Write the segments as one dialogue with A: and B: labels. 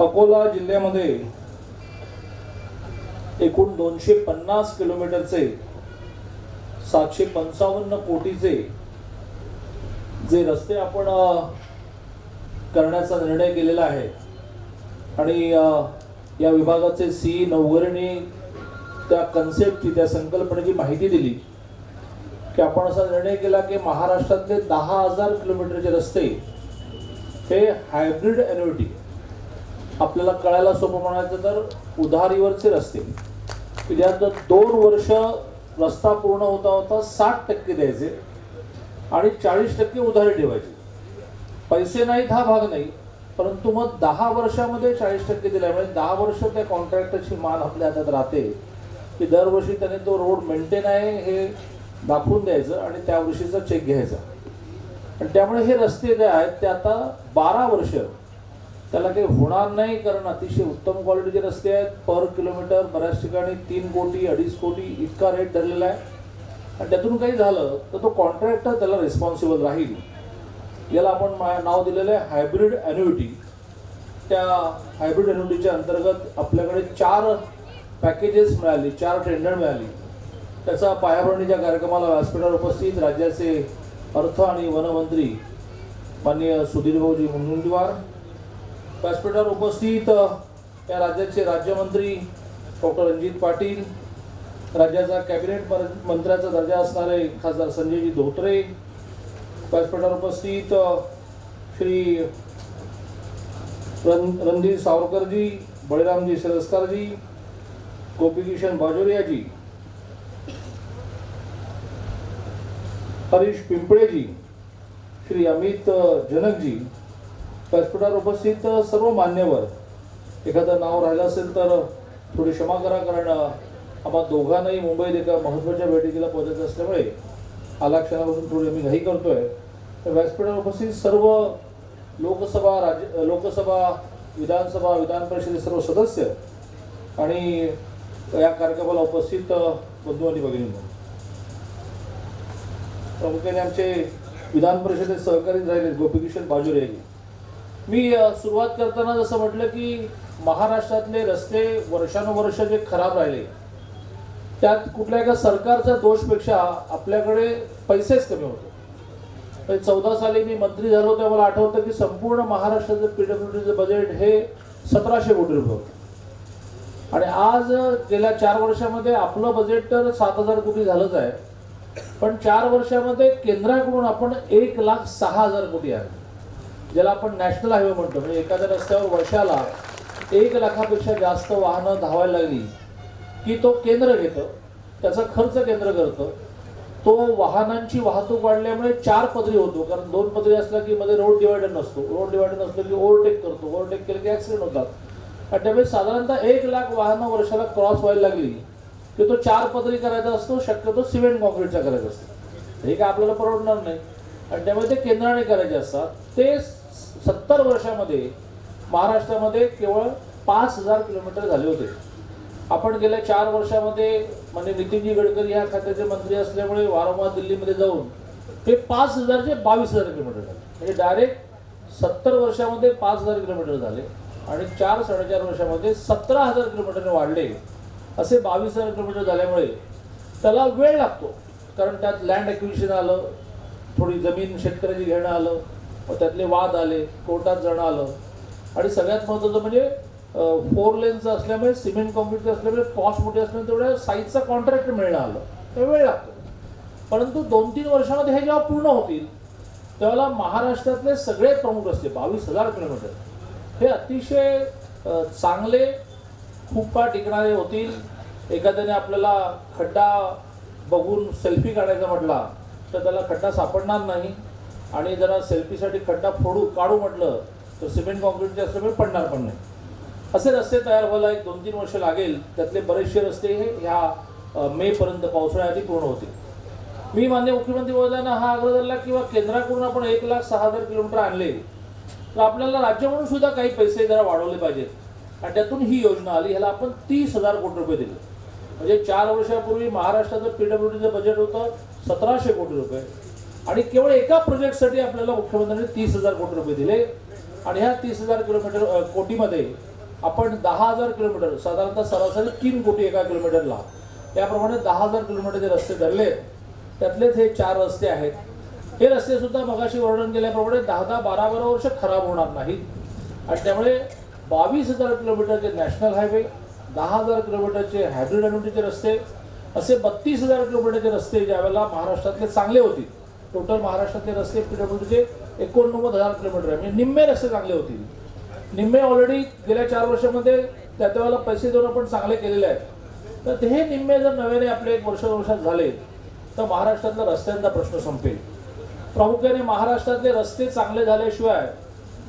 A: अकोला जिल्ह्यामध्ये एकूण दोनशे पन्नास किलोमीटरचे सातशे पंचावन्न कोटीचे जे रस्ते आपण करण्याचा निर्णय केलेला आहे. आणि या विभागाचे सी नवगरेने त्या कन्सेप्टची त्या संकल्पनेची माहिती दिली की आपण असा निर्णय केला की महाराष्ट्रातले दहा हजार किलोमीटरचे रस्ते हे हायब्रिड एन्युटी आपल्याला कळायला सोपं म्हणायचं तर उधारीवरचे रस्ते. की ज्यात दोन वर्ष रस्ता पूर्ण होता होता साठ टक्के द्यायचे आणि चाळीस टक्के उधारी ठेवायची. पैसे नाहीत हा भाग नाही परंतु मग दहा वर्षामध्ये चाळीस टक्के दिल्यामुळे म्हणजे दहा वर्ष त्या कॉन्ट्रॅक्टरची मान आपल्या हातात राहते की दरवर्षी त्याने तो रोड मेंटेन आहे हे दाखवून द्यायचं आणि त्या वर्षीचा चेक घ्यायचा. आणि त्यामुळे हे रस्ते जे आहेत ते आता बारा वर्ष त्याला काही होणार नाही कारण अतिशय उत्तम क्वालिटीचे रस्ते आहेत. पर किलोमीटर बऱ्याच ठिकाणी तीन कोटी अडीच कोटी इतका रेट धरलेला आहे. आणि त्यातून काही झालं तर तो कॉन्ट्रॅक्टर त्याला रिस्पॉन्सिबल राहील. याला आपण नाव दिलेलं आहे हायब्रिड ॲन्युटी त्या हायब्रिड ॲन्युटीच्या अंतर्गत आपल्याकडे चार पॅकेजेस मिळाली चार टेंडर मिळाली. त्याचा पायाभरणीच्या कार्यक्रमाला व्यासपीठावर उपस्थित राज्याचे अर्थ आणि वनमंत्री माननीय सुधीर भाऊजी मुनगंटीवार व्यासपीठावर उपस्थित या राज्याचे राज्यमंत्री डॉक्टर रणजित पाटील राज्याचा कॅबिनेट मंत्र्याचा दर्जा असणारे खासदार संजयजी धोत्रे व्यासपीठावर उपस्थित श्री रण रणधीर सावरकरजी बळीरामजी सिरस्कारजी गोपीकिशन बाजोरियाजी हरीश पिंपळेजी श्री अमित जनकजी व्यासपीठावर उपस्थित सर्व मान्यवर एखादं नाव राहिलं असेल तर थोडी क्षमा करा कारण आम्हा दोघांनाही मुंबईत एका महत्त्वाच्या बैठकीला पोहोचायचं असल्यामुळे आला क्षणापासून थोडी आम्ही घाई करतोय. तर व्यासपीठावर उपस्थित सर्व लोकसभा राज्य लोकसभा विधानसभा विधान परिषदेचे सर्व सदस्य आणि या कार्यक्रमाला उपस्थित बंधू आणि भगिनींनो. प्रामुख्याने आमचे विधान परिषदेत सहकारी राहिले गोपीकिशन बाजोरे यांनी मी सुरुवात करताना जसं म्हटलं की महाराष्ट्रातले रस्ते वर्षानुवर्ष जे खराब राहिले त्यात कुठल्या एका सरकारच्या दोषपेक्षा आपल्याकडे पैसेच कमी होते. म्हणजे चौदा साली मी मंत्री झालो तेव्हा मला आठवतं की संपूर्ण महाराष्ट्राचं पीडब्ल्यूडीचं बजेट हे सतराशे कोटी रुपये होतं. आणि आज गेल्या चार वर्षामध्ये आपलं बजेट तर सात हजार कोटी झालंच आहे पण चार वर्षामध्ये केंद्राकडून आपण एक लाख सहा हजार कोटी आहे ज्याला आपण नॅशनल हायवे म्हणतो म्हणजे एखाद्या रस्त्यावर वर्षाला एक लाखापेक्षा जास्त वाहनं धावायला लागली की तो केंद्र घेतं त्याचा खर्च केंद्र करतं तो वाहनांची वाहतूक वाढल्यामुळे चार पदरी होतो. कारण दोन पदरी असला की मध्ये रोड डिवायडर नसतो. रोड डिवायडर नसलं की ओव्हरटेक करतो. ओव्हरटेक केलं की ॲक्सिडेंट होतात. आणि त्यामुळे साधारणतः एक लाख वाहनं वर्षाला क्रॉस व्हायला लागली की तो चार पदरी करायचा असतो शक्यतो सिमेंट कॉन्क्रीटचा करायचा असतो. हे काय आपल्याला परवडणार नाही. आणि त्यामुळे ते केंद्राने करायचे असतात. तेच सत्तर वर्षामध्ये महाराष्ट्रामध्ये केवळ पाच हजार किलोमीटर झाले होते. आपण गेल्या चार वर्षामध्ये म्हणजे नितीनजी गडकरी ह्या खात्याचे मंत्री असल्यामुळे वारंवार दिल्लीमध्ये जाऊन ते पाच हजारचे बावीस हजार किलोमीटर झाले. म्हणजे डायरेक्ट सत्तर वर्षामध्ये पाच हजार किलोमीटर झाले आणि चार साडेचार वर्षामध्ये सतरा हजार किलोमीटरने वाढले. असे बावीस हजार किलोमीटर झाल्यामुळे त्याला वेळ लागतो. कारण त्यात लँड ॲक्विशन आलं थोडी जमीन शेतकऱ्याची घेणं आलं मग त्यातले वाद आले कोर्टात जाणं आलं. आणि सगळ्यात महत्त्वाचं म्हणजे फोर लेनचं असल्यामुळे सिमेंट कॉन्क्रीटचं असल्यामुळे कॉस्ट मोठी असल्यामुळे तेवढ्या साईजचा कॉन्ट्रॅक्ट मिळणं आलं. ते वेळ लागतो. परंतु दोन तीन वर्षामध्ये हे जेव्हा पूर्ण होतील तेव्हा महाराष्ट्रातले सगळे प्रमुख रस्ते बावीस हजार किलोमीटर हे अतिशय चांगले खूप काळ टिकणारे होतील. एखाद्याने आपल्याला खड्डा बघून सेल्फी काढायचा म्हटला तर त्याला खड्डा सापडणार नाही. आणि जरा सेल्फीसाठी खड्डा फोडू काढू म्हटलं तर सिमेंट कॉन्क्रीटचे असल्यामुळे पडणार पण नाही. असे रस्ते तयार व्हायला एक दोन तीन वर्ष लागेल. त्यातले बरेचसे रस्ते हे ह्या मेपर्यंत पावसाळ्याआधी पूर्ण होतील. मी मान्य मुख्यमंत्री महोदयांना हा आग्रह धरला किंवा केंद्राकडून आपण एक लाख सहा हजार किलोमीटर आणले. तर आपल्याला राज्य म्हणून सुद्धा काही पैसे जरा वाढवले पाहिजेत. आणि त्यातून ही योजना आली ह्याला आपण तीस हजार कोटी रुपये दिले. म्हणजे चार वर्षापूर्वी महाराष्ट्राचं पीडब्ल्यूडीचं बजेट होतं सतराशे कोटी रुपये. आणि केवळ एका प्रोजेक्टसाठी आपल्याला मुख्यमंत्र्यांनी तीस हजार कोटी रुपये दिले. आणि ह्या तीस हजार किलोमीटर कोटीमध्ये आपण दहा हजार किलोमीटर साधारणतः सरासरी तीन कोटी एका किलोमीटरला. त्याप्रमाणे दहा हजार किलोमीटरचे रस्ते धरले त्यातलेच हे चार रस्ते आहेत. हे रस्ते सुद्धा मगाशी वर्णन केल्याप्रमाणे दहा दहा बारा बारा वर्ष खराब होणार नाहीत. आणि त्यामुळे बावीस हजार किलोमीटरचे नॅशनल हायवे दहा हजार किलोमीटरचे हायब्रिड अनुटीचे रस्ते असे बत्तीस हजार किलोमीटरचे रस्ते ज्यावेळेला महाराष्ट्रातले चांगले होतील टोटल महाराष्ट्रातले रस्ते किलोमीटरचे एकोणनव्वद हजार किलोमीटर आहे. म्हणजे निम्मे रस्ते चांगले होतील. निम्मे ऑलरेडी गेल्या चार वर्षामध्ये त्या त्यावेळेला पैसे देऊन आपण चांगले केलेले आहेत. तर हे निम्मे जर नव्याने आपले एक वर्ष वर्षात झाले तर महाराष्ट्रातला रस्त्यांचा प्रश्न संपेल. प्रामुख्याने महाराष्ट्रातले रस्ते चांगले झाल्याशिवाय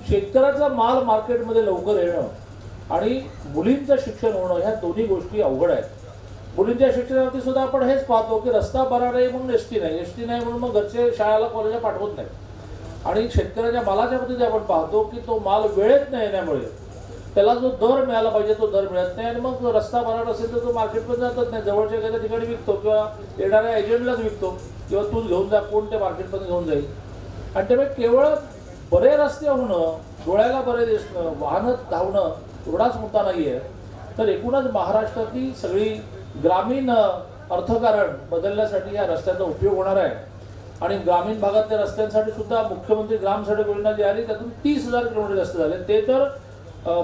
A: शेतकऱ्याचा माल मार्केटमध्ये लवकर येणं आणि मुलींचं शिक्षण होणं ह्या दोन्ही गोष्टी अवघड आहेत. मुलींच्या शिक्षणावरती सुद्धा आपण हेच पाहतो की रस्ता बरा नाही म्हणून एस टी नाही. एस टी नाही म्हणून मग घरचे शाळेला कॉलेजला पाठवत नाही आणि शेतकऱ्याच्या मालाच्या बाबतीत आपण पाहतो की तो माल वेळेत नाही येण्यामुळे त्याला जो दर मिळाला पाहिजे तो दर मिळत नाही. आणि मग रस्ता बरा नसेल तर तो मार्केटमध्ये जातच नाही. जवळच्या एखाद्या ठिकाणी विकतो किंवा येणाऱ्या एजंटलाच विकतो किंवा तू घेऊन जा कोण ते मार्केटमध्ये घेऊन जाईल. आणि त्यामुळे केवळ बरे रस्ते होणं डोळ्याला बरे दिसणं वाहनं धावणं एवढाच मुद्दा नाही आहे तर एकूणच महाराष्ट्रातली सगळी ग्रामीण अर्थकारण बदलण्यासाठी या रस्त्याचा उपयोग होणार आहे. आणि ग्रामीण भागातल्या रस्त्यांसाठी सुद्धा मुख्यमंत्री ग्राम सडक योजना जी आली त्यातून तीस हजार किलोमीटर रस्ते झाले. ते तर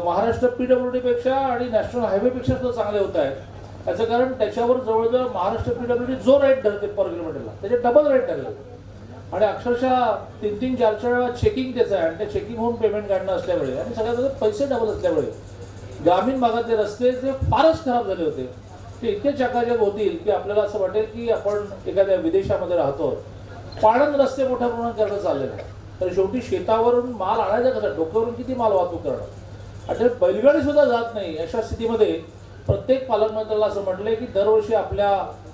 A: महाराष्ट्र पीडब्ल्यूडी पेक्षा आणि नॅशनल हायवेपेक्षा सुद्धा चांगले होत आहेत. याचं कारण त्याच्यावर जवळजवळ महाराष्ट्र पीडब्ल्यूडी जो रेट धरते पर किलोमीटरला त्याचे डबल रेट धरले. आणि अक्षरशः तीन तीन चार चार वेळा चेकिंग त्याचं आहे आणि त्या चेकिंग होऊन पेमेंट काढणं असल्यामुळे आणि सगळ्यात पैसे डबल असल्यामुळे ग्रामीण भागातले रस्ते जे फारच खराब झाले होते. ते इतके चकाचक होतील की आपल्याला असं वाटेल की आपण एखाद्या विदेशामध्ये राहतो. पाणंद रस्ते मोठ्या प्रमाणात करणं चाललेलं आहे. तर शेवटी शेतावरून माल आणायचा कसा? डोक्यावरून किती माल वाहतूक करणं? आणि बैलगाडी सुद्धा जात नाही. अशा स्थितीमध्ये प्रत्येक पालकमंत्र्याला असं म्हटलंय की दरवर्षी आपल्या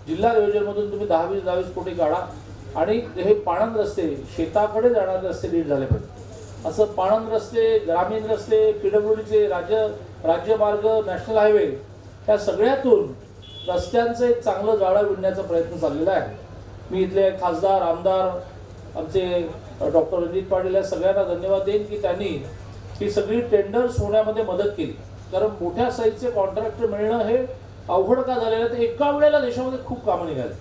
A: जिल्हा नियोजनमधून तुम्ही दहा वीस दहावीस कोटी काढा आणि हे पाणंद रस्ते शेताकडे जाणारे रस्ते नीट झाले पाहिजे असं पाणंद रस्ते ग्रामीण रस्ते पीडब्ल्यूडीचे राज्य राज्यमार्ग नॅशनल हायवे या सगळ्यातून रस्त्यांचं एक चांगलं जाळं विणण्याचा प्रयत्न चाललेला आहे. मी इथले खासदार आमदार आमचे डॉक्टर रणजित पाटील या सगळ्यांना धन्यवाद देईन की त्यांनी ही सगळी टेंडर्स होण्यामध्ये मदत केली. कारण मोठ्या साईजचे कॉन्ट्रॅक्टर मिळणं हे अवघड का झालेलं आहे? तर एका वेळेला देशामध्ये खूप कामं निघाली.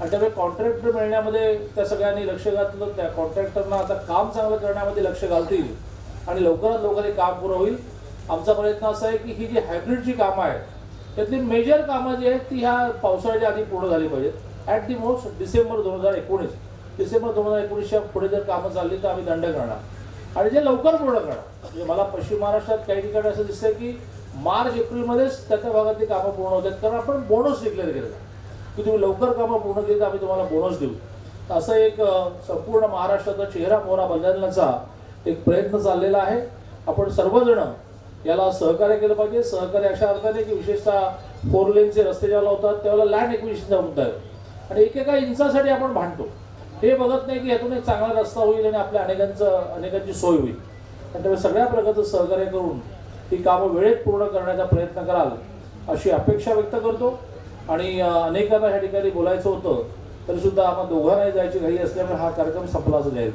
A: आणि त्यामुळे कॉन्ट्रॅक्टर मिळण्यामध्ये त्या सगळ्यांनी लक्ष घातलं. त्या कॉन्ट्रॅक्टरना आता काम चांगलं करण्यामध्ये लक्ष घालतील. आणि लवकरात लवकर हे काम पुरं होईल. आमचा प्रयत्न असा आहे की ही जी हायब्रिडची कामं आहेत त्यातली मेजर कामं जी आहेत ती ह्या पावसाळ्याच्या आधी पूर्ण झाली पाहिजेत. ॲट दी मोस्ट डिसेंबर दोन हजार एकोणीस. डिसेंबर दोन हजार एकोणीसच्या पुढे जर कामं चालली तर आम्ही दंड करणार. आणि जे लवकर पूर्ण करणार म्हणजे मला पश्चिम महाराष्ट्रात काही ठिकाणी असं दिसतं की मार्च एप्रिलमध्येच त्या त्या भागातली कामं पूर्ण होतात. कारण आपण बोनस डिक्लेअर केलेला की तुम्ही लवकर कामं पूर्ण केली तर आम्ही तुम्हाला बोनस देऊ. असं एक संपूर्ण महाराष्ट्राचा चेहरा मोहरा बदलण्याचा एक प्रयत्न चाललेला आहे. आपण सर्वजण याला सहकार्य केलं पाहिजे. सहकार्य अशा अर्थाने की विशेषतः फोर लेनचे रस्ते ज्याला होतात त्यावेळेला लँड एक्विजिशनचा मुद्दा आहे. आणि एकेका इंचासाठी आपण भांडतो. हे बघत नाही की यातून एक चांगला रस्ता होईल आणि आपल्या अनेकांचं अनेकांची सोय होईल. आणि त्यामुळे सगळ्या प्रकारचं सहकार्य करून ती कामं वेळेत पूर्ण करण्याचा प्रयत्न कराल अशी अपेक्षा व्यक्त करतो. आणि अनेकांना ह्या ठिकाणी बोलायचं होतं तरीसुद्धा आपण आम्हाला दोघांनाही जायची घाई असल्यामुळे हा कार्यक्रम संपला असं जाहीर